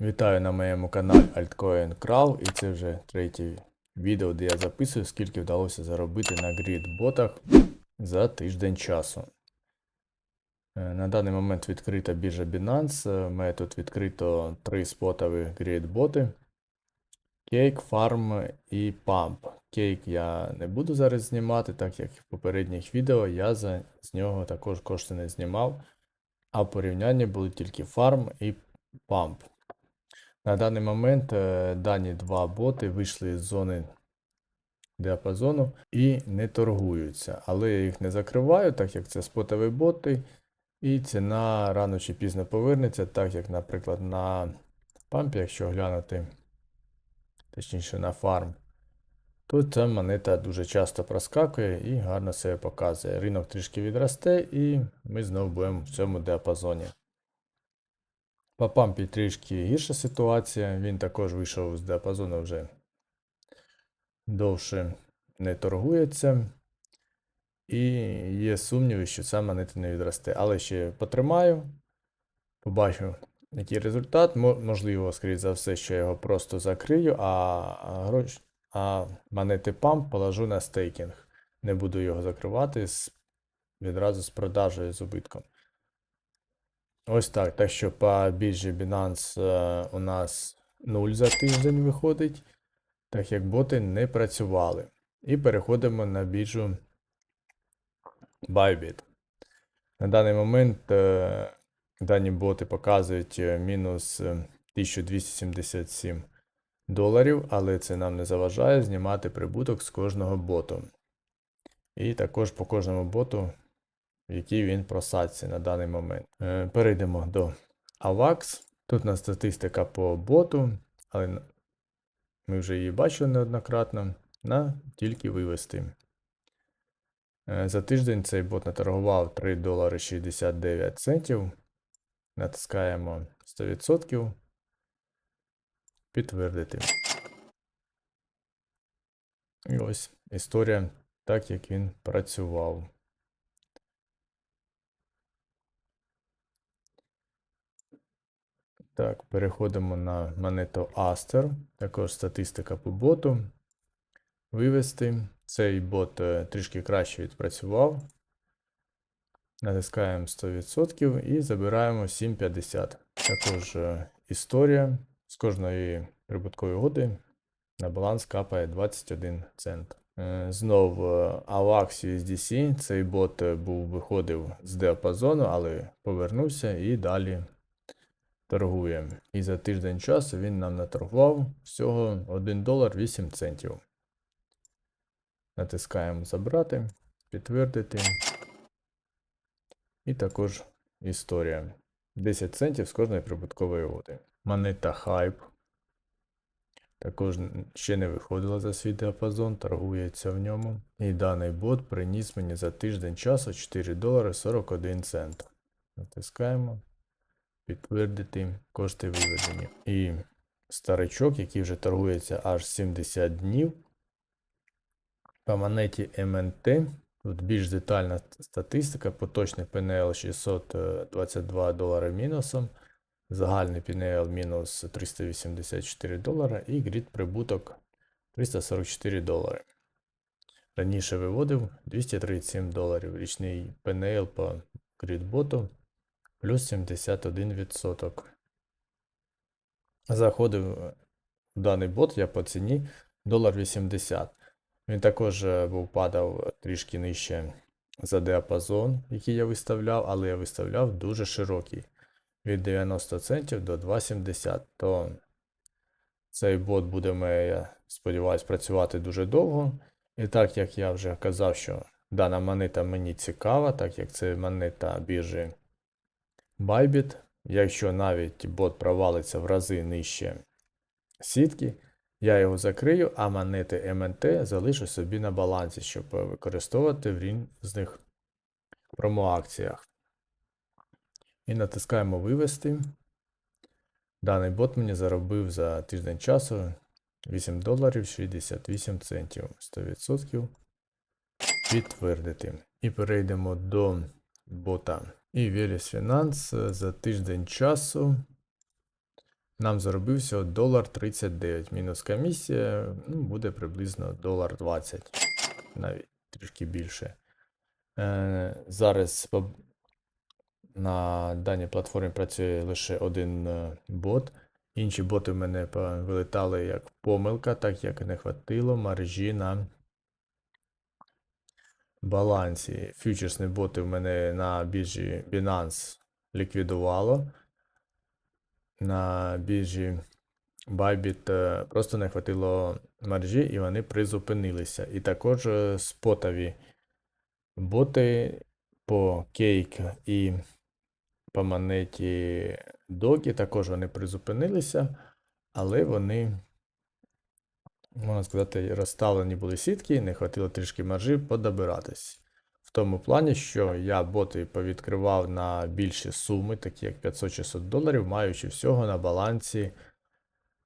Вітаю на моєму каналі Altcoin Kral, і це вже третє відео, де я записую, скільки вдалося заробити на грід-ботах за тиждень часу. Е, На даний момент відкрита біржа Binance. Е, У мене тут відкрито три спотові грід-боти: Cake, Farm і Pump. Cake я не буду зараз знімати, так як в попередніх відео я за, з нього також кошти не знімав, а в порівнянні були тільки Farm і Pump. На даний момент е, дані два боти вийшли з зони діапазону і не торгуються. Але я їх не закриваю, так як це спотові боти, і ціна рано чи пізно повернеться, так як, наприклад, на пампі, якщо глянути, точніше на фарм, то ця монета дуже часто проскакує і гарно себе показує. Ринок трішки відросте, і ми знову будемо в цьому діапазоні. По пампі трішки гірша ситуація. Він також вийшов з діапазону вже довше не торгується. І є сумніви, що ця монета не відросте. Але ще потримаю, побачу, який результат. Можливо, скоріше за все, що я його просто закрию, а, грош... а монети памп положу на стейкінг. Не буду його закривати з... відразу з продажею з убитком. Ось так. Так що по біржі Binance е, у нас 0 за тиждень виходить, так як боти не працювали. І переходимо на біржу Bybit. На даний момент е, дані боти показують е, мінус е, 1277 доларів, але це нам не заважає знімати прибуток з кожного боту. І також по кожному боту в якій він просадці на даний момент. Е, Перейдемо до AVAX. Тут у нас статистика по боту, але ми вже її бачили неоднократно. На тільки вивести. Е, За тиждень цей бот наторгував 3 долари 69 центів. Натискаємо 100%. Підтвердити. І ось історія, так як він працював. Так, переходимо на монету Aster. Також статистика по боту. Вивести. Цей бот е, трішки краще відпрацював. Натискаємо 100% і забираємо 7,50. Також е, історія з кожної прибуткової угоди на баланс капає 21 цент. Е, Знов AVAX USDC. Цей бот був виходив з діапазону, але повернувся і далі торгує. І за тиждень часу він нам наторгував всього 1 долар 8 центів. Натискаємо забрати, підтвердити. І також історія. 10 центів з кожної прибуткової угоди. Монета Hype. Також ще не виходила за свій діапазон, торгується в ньому. І даний бот приніс мені за тиждень часу 4 долари 41 цент. Натискаємо підтвердити кошти виведені. І старичок, який вже торгується аж 70 днів. По монеті МНТ. Тут більш детальна статистика. Поточний PNL 622 долари мінусом. Загальний PNL мінус 384 долара і грід прибуток 344 долари. Раніше виводив 237 доларів. Річний PNL по грідботу плюс 71%. Заходив в даний бот я по ціні долар 80. Він також е, був падав трішки нижче за діапазон, який я виставляв, але я виставляв дуже широкий. Від 90 центів до 2,70. То цей бот буде, я сподіваюся, працювати дуже довго. І так як я вже казав, що дана монета мені цікава, так як це монета біржі Bybit, якщо навіть бот провалиться в рази нижче сітки, я його закрию, а монети МНТ залишу собі на балансі, щоб використовувати в різних промоакціях. І натискаємо вивести. Даний бот мені заробив за тиждень часу 8 доларів 68 центів. 100% підтвердити. І перейдемо до бота. І Velis Finance за тиждень часу нам заробився долар 39. Мінус комісія, ну, буде приблизно долар 20, навіть трішки більше. Е, зараз на даній платформі працює лише один е, бот. Інші боти в мене вилетали як помилка, так як не хватило маржі на балансі. Фьючерсні боти в мене на біржі Binance ліквідувало. На біржі Bybit е, просто не хватило маржі і вони призупинилися. І також е, спотові боти по Cake і по монеті Догі також вони призупинилися, але вони, можна сказати, розставлені були сітки, не хватило трішки маржі подобиратись. В тому плані, що я боти повідкривав на більші суми, такі як 500-600 доларів, маючи всього на балансі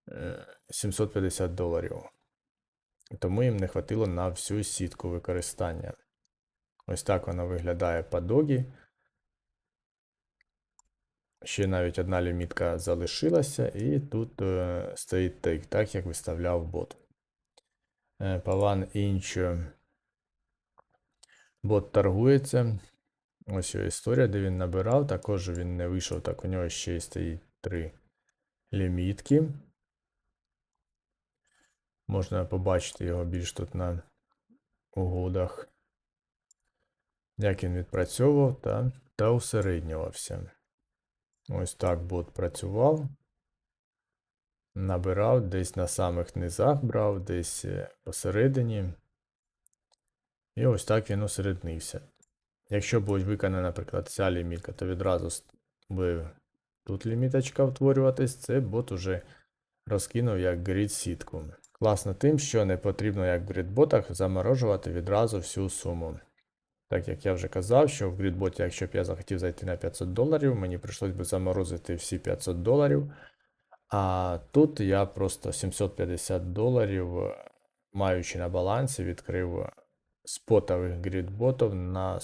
е, 750 доларів. Тому їм не хватило на всю сітку використання. Ось так вона виглядає по догі. Ще навіть одна лімітка залишилася, і тут е, стоїть тейк, так як виставляв бот. Е, Паван інч. Бот торгується. Ось його історія, де він набирав. Також він не вийшов, так у нього ще й стоїть три лімітки. Можна побачити його більш тут на угодах. Як він відпрацьовував та, та усереднювався. Ось так бот працював. Набирав десь на самих низах брав, десь е, посередині. І ось так він усереднився. Якщо буде виконана, наприклад, ця лімітка, то відразу буде тут ліміточка утворюватись, це бот уже розкинув як грід сітку. Класно тим, що не потрібно, як в грідботах, заморожувати відразу всю суму. Так як я вже казав, що в грідботі, якщо б я захотів зайти на 500 доларів, мені прийшлось би заморозити всі 500 доларів. А тут я просто 750 доларів, маючи на балансі, відкрив спотових грідботів на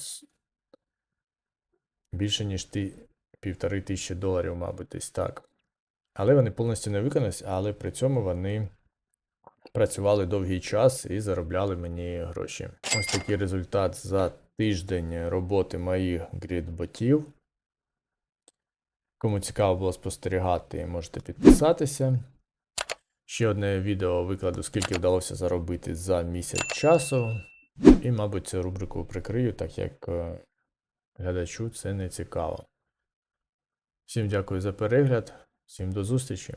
більше, ніж ти, півтори тисячі доларів, мабуть, десь так. Але вони повністю не виконалися, але при цьому вони працювали довгий час і заробляли мені гроші. Ось такий результат за тиждень роботи моїх грідботів. Кому цікаво було спостерігати, можете підписатися. Ще одне відео викладу, скільки вдалося заробити за місяць часу. І, мабуть, цю рубрику прикрию, так як е, глядачу це не цікаво. Всім дякую за перегляд, всім до зустрічі!